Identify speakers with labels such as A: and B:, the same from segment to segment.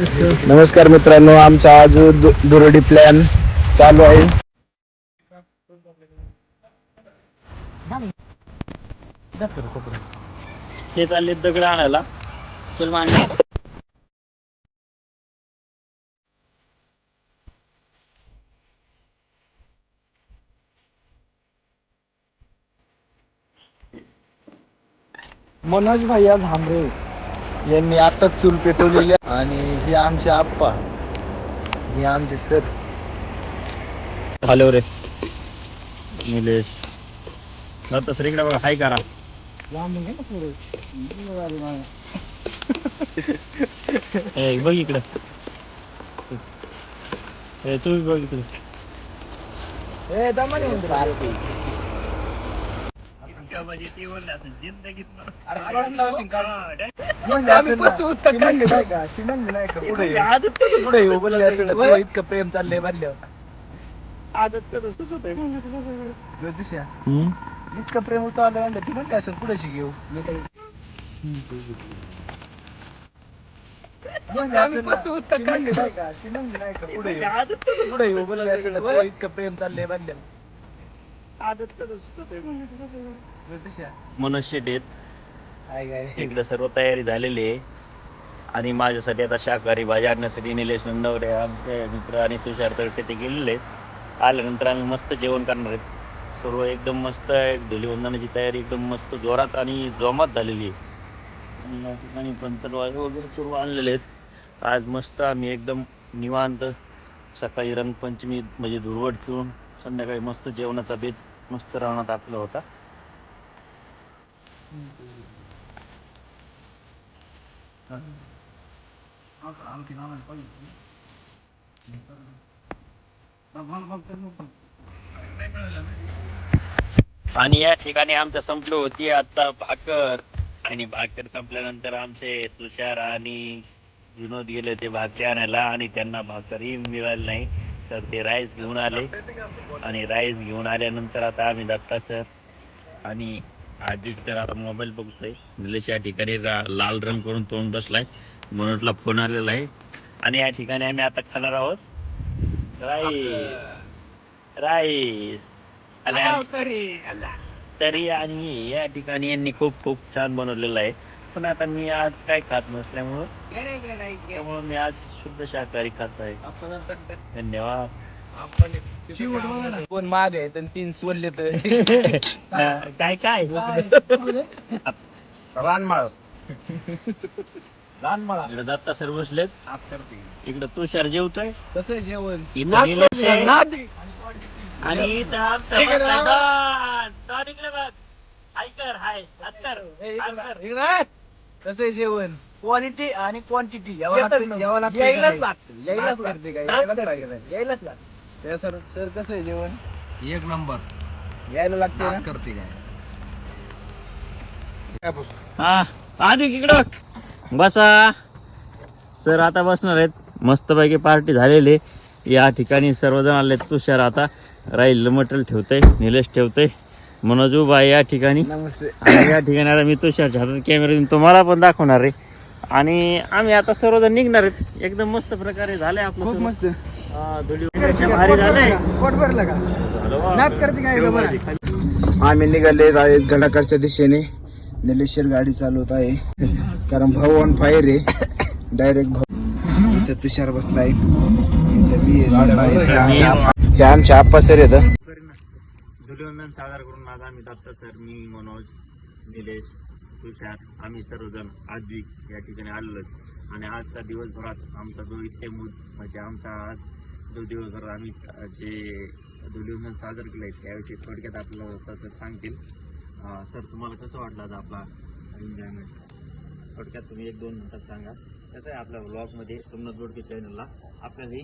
A: नमस्कार मित्रांनो आमचा आज दु- दुरडी प्लॅन चालू आहे.
B: हे चालले दगड आणायला.
A: मनोज भैया झांबरे यांनी आताच चूल पेटवलेली आहे. आणि हे आमचे आप्पा. हे आमचे सर.
B: हॅलो रे. निलेश. जातं सर इकडे बघा हाय करा. ए, बघ इकडे. ए, तू बी बघ इकडे.
A: इतकं प्रेम चाललंय बांधल्यावर ज्योतिषा
B: हम्म?
A: इतकं प्रेम होतं आलं म्हणलं. ती म्हणते असं पुढे घेऊ पुढे येऊ बोलले असं तुला इतकं प्रेम चाललंय बांधल्यावर ज्योतिषा
B: मनोज शेट आहेत
A: हाय काय
B: इकडे सर्व तयारी झालेली आहे. आणि माझ्यासाठी आता शाकाहारी भाजी आणण्यासाठी निलेश नंदवरे आमचे मित्र आणि तुषार तळसे ते गेलेले आहेत. आल्यानंतर आम्ही मस्त जेवण करणार आहेत. सर्व एकदम मस्त आहे. धुलीवंदनाची तयारी एकदम मस्त जोरात आणि जोमात झालेली आहे. आणि या ठिकाणी पंतरवाळे वगैरे सर्व आणलेले आहेत. आज मस्त आम्ही एकदम निवांत सकाळी रंगपंचमी म्हणजे धुळवट पिऊन संध्याकाळी मस्त जेवणाचा बेत मस्त रावणात आपला होता. आणि या ठिकाणी आमचं संपलो होती आता भाकर. आणि भाकर संपल्यानंतर आमचे तुषार आणि विनोद गेले ते भाकरी आणायला आणि त्यांना भाकरही मिळाली नाही. तर ते राईस घेऊन आले. आणि राईस घेऊन आल्यानंतर आता आम्ही दत्ता सर आणि आदित तर आता मोबाईल बघतोय. निलेश या ठिकाणी लाल रंग करून तोंड बसलाय. मनोजला फोन आलेला आहे. आणि या ठिकाणी आम्ही आता खाणार आहोत राईस राईस आणि तरी आणि या ठिकाणी यांनी खूप खूप छान बनवलेलं आहे. पण आता मी आज काय खात नसल्यामुळं त्यामुळं मी आज शुद्ध शाकाहारी खात आहे धन्यवाद.
A: कोण माग आहे? तर तीन सोडले तर.
B: काय काय?
A: रानमाळ. रानमाळा.
B: इकडे दत्ता सर बसलेत. इकडे तुषार जेवतोय.
A: कसं आहे जेवण.
B: आणि इथं आमचा बसलाय डॉन. डॉन इकडे बघ. हाय कर, हाय. कर.
A: कसं आहे जेवण?
C: क्वालिटी आणि क्वांटिटी
A: यायलाच लागतं.
C: यायलाच लागतं यायलाच
A: नाच करते
C: लागतं.
A: काय? यायलाच लागतं.
C: यायलाच लागतं.
A: त्या सर सर कसं आहे जेवण?
D: एक नंबर.
A: यायला लागते ना?
D: करते काय?
B: हा आधी इकडे. बसा. सर आता बसणार आहेत. मस्तपैकी पार्टी झालेली. आहे. या ठिकाणी सर्वजण आले तुषार आता. राहील मटेरियल ठेवतंय निलेश ठेवतंय. मनोज उभा आहे या ठिकाणी. आणि या ठिकाणी आता मी तुषारच्या हातात कॅमेरा देऊन तुम्हाला पण दाखवणार आहे. आणि आम्ही आता सर्वजण निघणार आहेत. एकदम मस्त प्रकारे झालंय आपलं
A: खूप. मस्त.
B: धुळी वगैरे भारी झालंय.
C: पोट भरलं का?
B: झालं वा.
C: नाच करते काय एकदम बरं.
A: आम्ही निघाले आहेत गडाकरच्या दिशेने. निलेश्वर गाडी चालवत आहे. कारण भाऊ ऑन फायर आहे. डायरेक्ट भाऊ. इथं तुषार बसलाय. इथं मी आहे. हे आमचे आप्पा- हे सर आहेत. अभिनंदन
B: सादर साजरा करून आज आम्ही दत्ता सर मी मनोज निलेश तुषार आम्ही सर्वजण आद्विक या ठिकाणी आलेलो आणि आजचा दिवसभरात आमचा जो इत्तेमूद म्हणजे आमचा आज जो दिवसभर आम्ही जे अभिनंदन सादर केलं आहे त्याविषयी थोडक्यात आपल्याला दत्ता सर सांगतील. सर तुम्हाला कसं वाटलं आज आपला एन्जॉयमेंट थोडक्यात तुम्ही एक दोन मिनटात सांगा. कसं आहे आपल्या ब्लॉगमध्ये सोमनाथ बोडके चॅनलला आपल्यालाही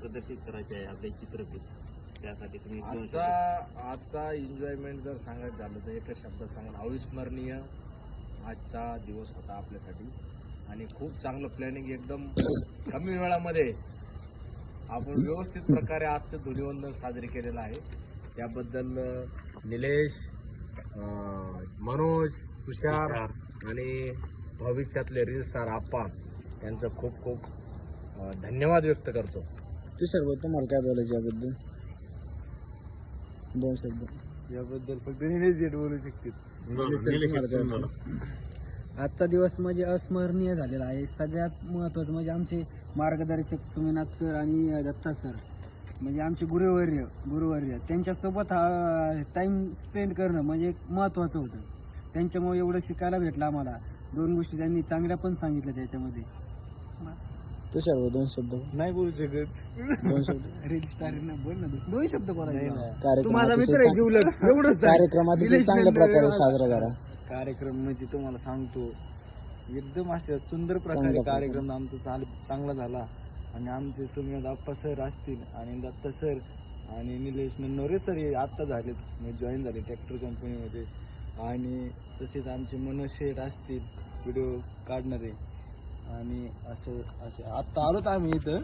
B: प्रदर्शित करायचे आहे आपले चित्रपट त्यासाठी तुम्ही एक दोन
D: आजचा आजचा एन्जॉयमेंट जर सांगायचं झालं तर एकच शब्दात सांगा अविस्मरणीय आजचा दिवस होता आपल्यासाठी. आणि खूप चांगलं प्लॅनिंग एकदम कमी वेळामध्ये आपण व्यवस्थित प्रकारे आजचं धुलीवंदन साजरे केलेलं आहे. त्याबद्दल निलेश अं, मनोज तुषार आणि भविष्यातले रील स्टार आप्पा यांचं खूप खूप अं, धन्यवाद व्यक्त करतो.
A: तुषार भाऊ तुम्हाला काय बोलायचं याबद्दल? दोन शब्द.
C: याबद्दल फक्त निलेश जेट बोलू शकतील. आजचा दिवस म्हणजे अस्मरणीय झालेला आहे. सगळ्यात महत्वाचं म्हणजे आमचे मार्गदर्शक सुमिनाथ सर आणि दत्ता सर. म्हणजे आमचे गुरुवर्य गुरुवर्य. त्यांच्यासोबत हा टाइम स्पेंड करणं म्हणजे एक महत्वाचं होतं. त्यांच्यामुळे एवढं शिकायला भेटलं आम्हाला. दोन गोष्टी त्यांनी चांगल्या पण सांगितल्या त्याच्यामध्ये. बस.
A: तुषार दोन शब्द.
C: नाही बोलू शकत.
A: दोन शब्द.
C: रील स्टार बोल ना तू. दोन शब्द बोलायचे. तू माझा मित्र आहे
A: चांग-
C: जीवलग एवढंच सांग.
A: कार्यक्रम अतिशय चांगल्या प्रकारे साजरा करा.
C: कार्यक्रम म्हणजे तुम्हाला सांगतो एकदम अशा सुंदर प्रकारे. कार्यक्रम आमचा चाल चांगला झाला. आणि आमचे सुमित आप्पा सर असतील आणि दत्ता सर आणि निलेश नन्नोरे सर हे आत्ता झालेत. म्हणजे जॉईन झाले ट्रॅक्टर कंपनीमध्ये आणि तसेच आमचे मनोज शेठ असतील व्हिडिओ काढणारे. आणि असं असे. आत्ता आलोत आम्ही इथं.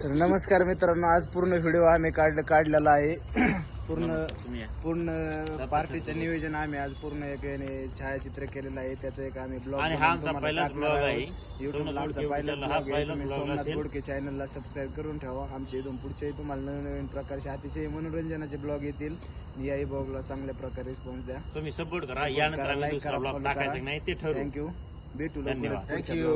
A: तर नमस्कार मित्रांनो आज पूर्ण व्हिडिओ आम्ही काढ काढलेला आहे. पूर्ण. पूर्ण पार्टीचं नियोजन आम्ही आज पूर्ण एक याने छायाचित्र केलेलं आहे. त्याचं एक आम्ही ब्लॉग
B: आणि हा आमचा पहिलाच ब्लॉग आहे.
A: युट्यूबला
B: गोडके
A: चॅनलला सबस्क्राईब करून ठेवा. आमच्या इथून पुढच्याही तुम्हाला नवीन नवीन प्रकारचे अतिशय मनोरंजनाचे ब्लॉग येतील. याही ब्लॉगला चांगल्या प्रकारे रिस्पॉन्स द्या.
B: तुम्ही सपोर्ट करा.
A: थँक्यू भेटू
B: धन्यवाद. थँक्यू